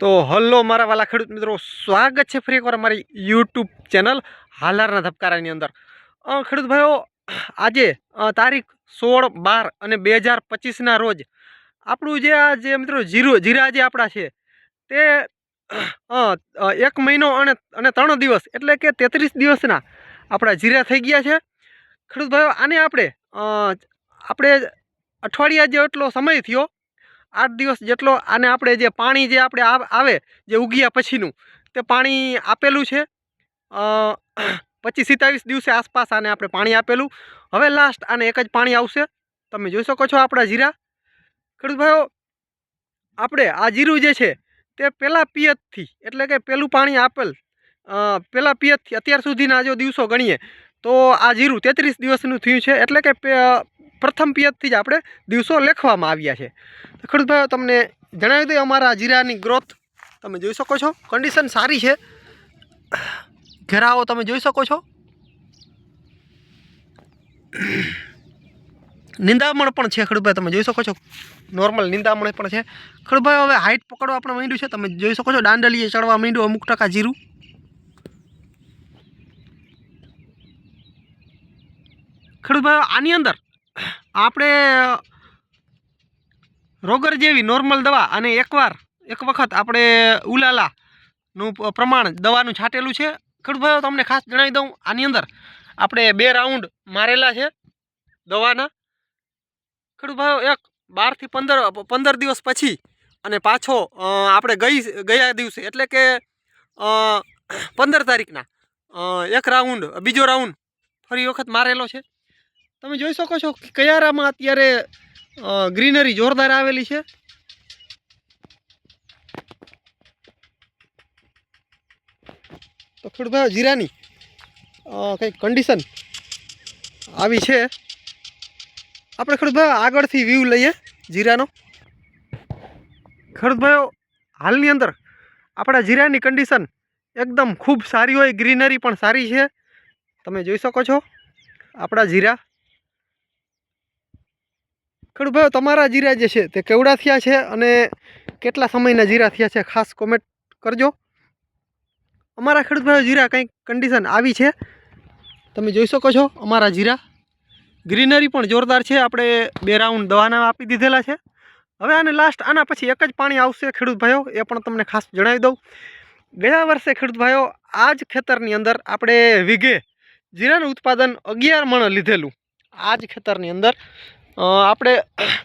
તો હલો મારા વાલા ખેડૂત મિત્રો, સ્વાગત છે ફરી એકવાર મારી યુટ્યુબ ચેનલ હાલારના ધબકારાની અંદર. ખેડૂત ભાઈઓ, આજે તારીખ સોળ બાર અને બે હજાર પચીસના રોજ આપણું જે આ જે મિત્રો જીરો, જીરા જે આપણા છે, તે એક મહિનો અને અને ત્રણ દિવસ એટલે કે તેત્રીસ દિવસના આપણા જીરા થઈ ગયા છે. ખેડૂત ભાઈઓ, આને આપણે આપણે અઠવાડિયા જેટલો સમય થયો આઠ દિવસ જેટલો આને આપણે જે પાણી જે આપણે આવ- જે ઉગ્યા પછીનું, તે પાણી આપેલું છે. પચીસ સિત્તાવીસ દિવસે આસપાસ આને આપણે પાણી આપેલું. હવે લાસ્ટ આને એક જ પાણી આવશે. તમે જોઈ શકો છો આપણા જીરા. ખેડૂતભાઈઓ આપણે આ જીરું જે છે, તે પહેલાં પિયતથી, એટલે કે પહેલું પાણી આપેલ પહેલાં પિયતથી અત્યાર સુધીના જો દિવસો ગણીએ, તો આ જીરું તેત્રીસ દિવસનું થયું છે. એટલે કે પ્રથમ પિયતથી જ આપણે દિવસો લેખવામાં આવ્યા છે. તો ખેડૂતભાઈઓ તમને જણાવી દઈએ અમારા જીરાની ગ્રોથ તમે જોઈ શકો છો કન્ડિશન સારી છે. ઘેરાવો તમે જોઈ શકો છો. નિંદામણ પણ છે ખેડૂતભાઈ તમે જોઈ શકો છો. નોર્મલ નિંદામણ પણ છે. ખેડૂતભાઈ હવે હાઇટ પકડવા આપણે માંડ્યું છે. તમે જોઈ શકો છો, દાંડલીએ ચડવા માંડ્યું અમુક ટકા જીરું. ખડુભાઈ આની અંદર આપણે રોગર જેવી નોર્મલ દવા અને એકવાર, એક વખત આપણે ઉલાલાનું પ્રમાણ દવાનું છાંટેલું છે. ખેડૂત તમને ખાસ જણાવી દઉં, આની અંદર આપણે બે રાઉન્ડ મારેલા છે દવાના. ખેડૂત એક બારથી પંદર પંદર દિવસ પછી અને પાછો આપણે ગઈ, ગયા દિવસે, એટલે કે પંદર તારીખના એક રાઉન્ડ બીજો રાઉન્ડ ફરી વખત મારેલો છે. તમે જોઈ શકો છો કયારામાં અત્યારે ગ્રીનરી જોરદાર આવેલી છે. તો ખેડૂતભાઈ જીરાની કંઈક કન્ડિશન આવી છે. આપણે ખેડૂતભાઈ આગળથી વ્યૂ લઈએ જીરાનો. ખેડૂતભાઈઓ હાલની અંદર આપણા જીરાની કન્ડિશન એકદમ ખૂબ સારી હોય ગ્રીનરી પણ સારી છે. તમે જોઈ શકો છો આપણા જીરા. ખેડૂતભાઈઓ તમારા જીરા જે છે તે કેવડા થયા છે અને કેટલા સમયના જીરા થયા છે ખાસ કોમેન્ટ કરજો. અમારા ખેડૂતભાઈઓ જીરા કંઈક કન્ડિશન આવી છે. તમે જોઈ શકો છો અમારા જીરા. ગ્રીનરી પણ જોરદાર છે, આપણે બે રાઉન્ડ દવાના આપી દીધેલા છે. હવે આને લાસ્ટ આના પછી એક જ પાણી આવશે ખેડૂતભાઈઓ એ પણ તમને ખાસ જણાવી દઉં. ગયા વર્ષે ખેડૂતભાઈઓ આ જ ખેતરની અંદર આપણે વીઘે જીરાનું ઉત્પાદન અગિયાર મણ લીધેલું. આ જ ખેતરની અંદર આપણે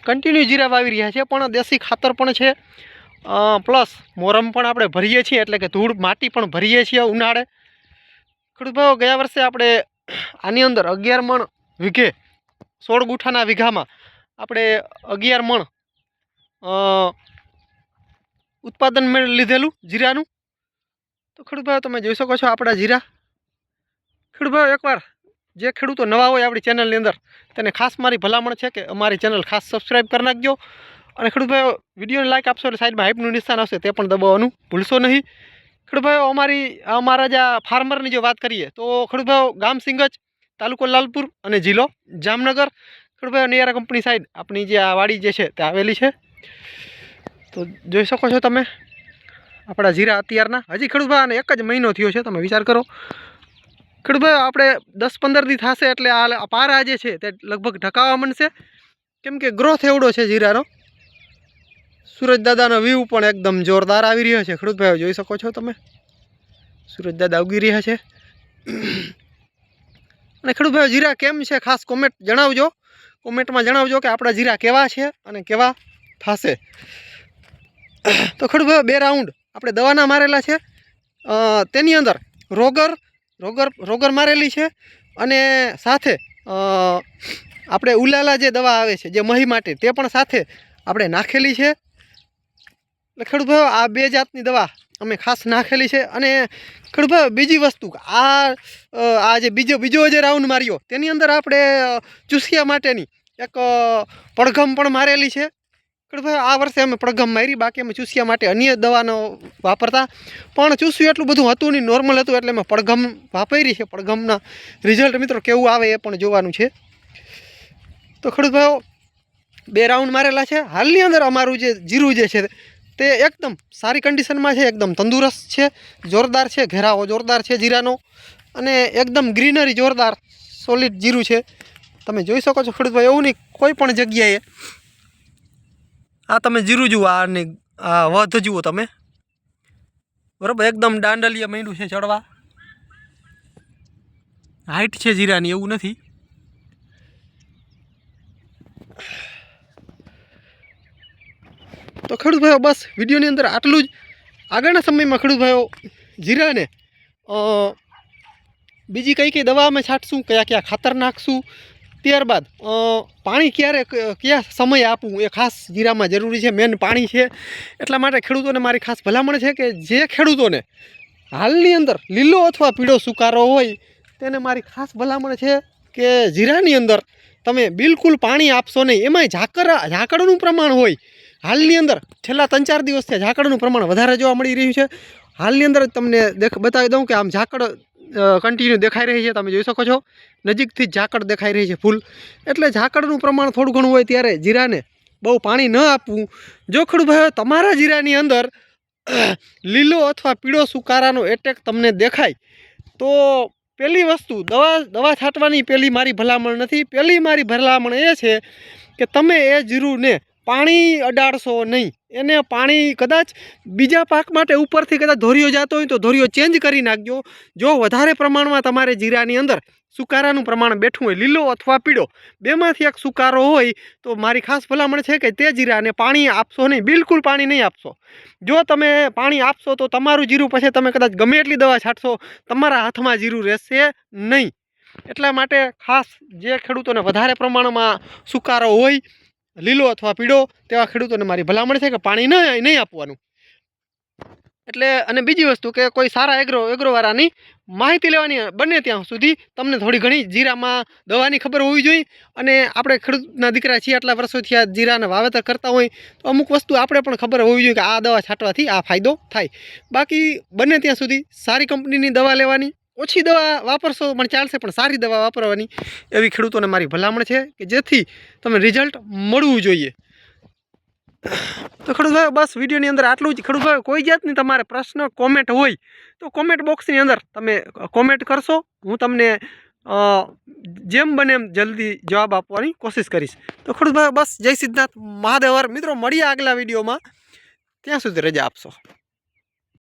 કન્ટિન્યુ જીરા વાવી રહ્યા છીએ, પણ દેશી ખાતર પણ છે. પ્લસ મોરમ પણ આપણે ભરીએ છીએ, એટલે કે ધૂળ, માટી પણ ભરીએ છીએ ઉનાળે. ખેડૂત ભાઈઓ, ગયા વર્ષે આપણે આની અંદર અગિયાર મણ વીઘે સોળ ગુઠાના વીઘામાં આપણે અગિયાર મણ ઉત્પાદન લીધેલું જીરાનું. તો ખેડૂત ભાઈઓ, તમે જોઈ શકો છો આપણા જીરા. ખેડૂત ભાઈઓ, એકવાર જે ખેડૂતો નવા હોય આપણી ચેનલની અંદર, તેને ખાસ મારી ભલામણ છે કે અમારી ચેનલ ખાસ સબસ્ક્રાઈબ કરી નાખજો. અને ખેડૂતભાઈઓ વિડીયોને લાઇક આપશો એટલે સાઈડમાં હાઈપનું નિશાન આવશે તે પણ દબાવવાનું ભૂલશો નહીં. ખેડૂતભાઈઓ અમારી અમારા જે ફાર્મરની જો વાત કરીએ, તો ખેડૂતભાઈઓ ગામ સિંગજ, તાલુકો લાલપુર અને જિલ્લો જામનગર. ખેડૂતભાઈઓ નિયારા કંપની સાઈડ આપણી જે આ વાડી જે છે, તે આવેલી છે. તો જોઈ શકો છો તમે, આપણા જીરા અત્યારના. હજી ખેડૂતભાઈ એક જ મહિનો થયો છે, તમે વિચાર કરો. ખેડૂત ભાઈ આપણે દસ પંદર દી થશે એટલે આ પારા જે છે તે લગભગ ઢકાવા માંડશે કેમ કે ગ્રોથ એવડો છે જીરાનો. સુરજદાદાનો વ્યૂ પણ એકદમ જોરદાર આવી રહ્યો છે. ખેડૂત ભાઈઓ જોઈ શકો છો તમે? સુરજદાદા ઉગી રહ્યા છે. અને ખેડૂત ભાઈઓ, જીરા કેમ છે? ખાસ કોમેન્ટ જણાવજો. કોમેન્ટમાં જણાવજો કે આપણા જીરા કેવા છે અને કેવા થશે. તો ખેડૂત ભાઈઓ, બે રાઉન્ડ આપણે દવાના મારેલા છે. તેની અંદર રોગર રોગર રોગર મારેલી છે અને સાથે આપણે ઉલાલા જે દવા આવે છે, જે મહી માટે, તે પણ સાથે આપણે નાખેલી છે. એટલે ખેડૂતભાઈઓ આ બે જાતની દવા અમે ખાસ નાખેલી છે અને ખેડૂતભાઈ બીજી વસ્તુ, આ આ જે બીજો બીજો જે રાઉન્ડ માર્યો, તેની અંદર આપણે ચૂસિયા માટેની એક પડઘમ પણ મારેલી છે. ખેડૂત આ વર્ષે અમે પડઘમ મારી, બાકી અમે ચૂસિયા માટે અન્ય દવાનો વાપરતા. પણ ચૂસ્યું એટલું બધું હતું નહીં નોર્મલ હતું એટલે મેં પડઘમ વાપરી છે પડઘમના રિઝલ્ટ મિત્રો, કેવું આવે એ પણ જોવાનું છે. તો ખેડૂત ભાઈઓ, બે રાઉન્ડ મારેલા છે. હાલની અંદર અમારું જે જીરું જે છે, તે એકદમ સારી કન્ડિશનમાં છે, એકદમ તંદુરસ્ત છે, જોરદાર છે, ઘેરાવો જોરદાર છે જીરાનો, અને એકદમ ગ્રીનરી જોરદાર સોલિડ જીરું છે. તમે જોઈ શકો છો ખેડૂતભાઈ એવું નહીં, કોઈ પણ જગ્યાએ આ તમે જીરું જુઓ આની આ વધ જુઓ તમે. બરાબર, એકદમ દાંડલીય માંડ્યું છે ચડવા હાઈટ છે જીરાની, એવું નથી. તો ખેડૂત બસ વિડીયોની અંદર આટલું જ. આગળના સમયમાં ખેડૂત જીરાને બીજી કઈ કઈ દવા અમે છાંટશું, કયા કયા ખાતર નાખશું ત્યારબાદ પાણી ક્યારે કયા સમયે આપવું એ ખાસ જીરામાં જરૂરી છે. મેન પાણી છે. એટલા માટે ખેડૂતોને મારી ખાસ ભલામણ છે કે જે ખેડૂતોને હાલની અંદર લીલો અથવા પીળો સુકારો હોય, તેને મારી ખાસ ભલામણ છે કે જીરાની અંદર તમે બિલકુલ પાણી આપશો નહીં. એમાંય ઝાકર, ઝાકળનું પ્રમાણ હોય. હાલની અંદર છેલ્લા ત્રણ ચાર દિવસથી ઝાકળનું પ્રમાણ વધારે જોવા મળી રહ્યું છે. હાલની અંદર તમને દેખ, બતાવી દઉં કે આમ ઝાકળ કન્ટિન્યુ દેખાઈ રહી છે, તમે જોઈ શકો છો. નજીકથી ઝાકળ દેખાઈ રહી છે, ફૂલ. એટલે ઝાકળનું પ્રમાણ થોડું ઘણું હોય ત્યારે જીરાને બહુ પાણી ન આપવું. જો ખડું ભાઈ તમારા જીરાની અંદર લીલો અથવા પીળો સુકારાનો એટેક તમને દેખાય. તો પહેલી વસ્તુ, દવા દવા છાંટવાની પહેલી મારી ભલામણ નથી. પહેલી મારી ભલામણ એ છે કે તમે એ જીરુંને પાણી અડાડશો નહીં. એને પાણી કદાચ બીજા પાક માટે ઉપરથી કદાચ ધોરિયો જતો હોય તો ધોરિયો ચેન્જ કરી નાખજો. જો વધારે પ્રમાણમાં તમારે જીરાની અંદર સુકારાનું પ્રમાણ બેઠું હોય, લીલો અથવા પીળો, બેમાંથી એક સુકારો હોય, તો મારી ખાસ ભલામણ છે કે તે જીરાને પાણી આપશો નહીં, બિલકુલ પાણી નહીં આપશો. જો તમે પાણી આપશો તો તમારું જીરું પછી તમે કદાચ ગમે એટલી દવા છાંટશો, તમારા હાથમાં જીરું રહેશે નહીં. એટલા માટે ખાસ જે ખેડૂતોને વધારે પ્રમાણમાં સુકારો હોય લીલો અથવા પીળો તેવા ખેડૂતોને મારી ભલામણ છે કે પાણી ન નહીં આપવાનું. એટલે, અને બીજી વસ્તુ કે કોઈ સારા એગ્રો એગ્રોવાળાની માહિતી લેવાની બને ત્યાં સુધી તમને થોડી ઘણી જીરામાં દવાની ખબર હોવી જોઈએ. અને આપણે ખેડૂતના દીકરા છીએ, આટલા વર્ષોથી આ જીરાને વાવેતર કરતા હોય, તો અમુક વસ્તુ આપણે પણ ખબર હોવી જોઈએ કે આ દવા છાંટવાથી આ ફાયદો થાય. બાકી બને ત્યાં સુધી સારી કંપનીની દવા લેવાની ઓછી દવા વાપરશો પણ ચાલશે, પણ સારી દવા વાપરવાની એવી ખેડૂતોને મારી ભલામણ છે કે જેથી તમને રિઝલ્ટ મળવું જોઈએ. તો ખેડૂતભાઈ બસ વિડીયોની અંદર આટલું જ. ખેડૂતભાઈ કોઈ જાતની તમારે પ્રશ્ન કોમેન્ટ હોય, તો કોમેન્ટ બોક્સની અંદર તમે કોમેન્ટ કરશો. હું તમને જેમ બને એમ જલ્દી જવાબ આપવાની કોશિશ કરીશ. તો ખેડૂતભાઈ બસ જય સિદ્ધાર્થ મહાદેવર. મિત્રો, મળીએ આગલા વિડીયોમાં. ત્યાં સુધી રજા આપશો.